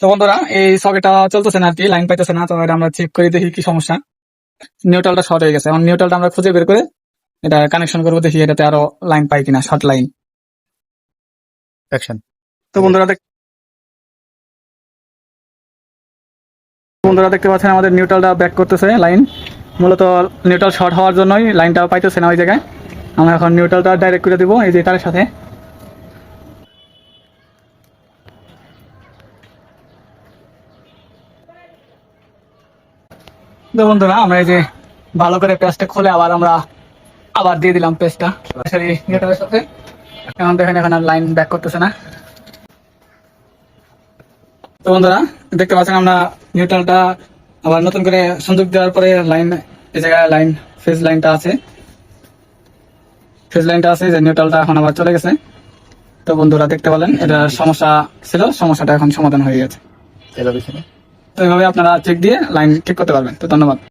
তো বন্ধুরা এই সকেটটা চলতেছে না আর কি লাইন পাইতেছে না তো এটা আমরা চেক করে দেখি কি সমস্যা। নিউট্রালটা শর্ট হয়ে গেছে। এখন নিউট্রালটা আমরা খুঁজে বের করে এটা কানেকশন করব দেখি এটাতে আরও লাইন পাই কিনা শর্ট লাইন অ্যাকশন তো বন্ধুরা বন্ধুরা দেখতে পাচ্ছেন আমাদের নিউট্রালটা ব্যাক করতেছে লাইন মূলত নিউট্রাল শর্ট হওয়ার জন্যই লাইনটা পাইতেছে না ওই জায়গায়। আমরা এখন নিউট্রালটা ডাইরেক্ট করে দিব এই যে তারের সাথে। তো বন্ধুরা, আমরা এই যে ভালো করে পেস্টটা খুলে আবার আমরা আবার দিয়ে দিলাম নিউট্রালের সাথে। এখন দেখেন, এখন আর লাইন ব্যাক করতেছে না। তো বন্ধুরা, দেখতে পাচ্ছেন আমরা নিউট্রালটা আবার নতুন করে সংযোগ দেওয়ার পরে লাইন এই জায়গায় লাইন ফেজ লাইনটা আছে। ফেজ লাইনটা আছে যে নিউট্রালটা এখন আবার চলে গেছে। তো বন্ধুরা, দেখতে পেলেন এটা সমস্যা ছিল, সমস্যাটা এখন সমাধান হয়ে গেছে। তো এইভাবে আপনারা চেক দিয়ে লাইন ঠিক করতে পারবেন। তো ধন্যবাদ।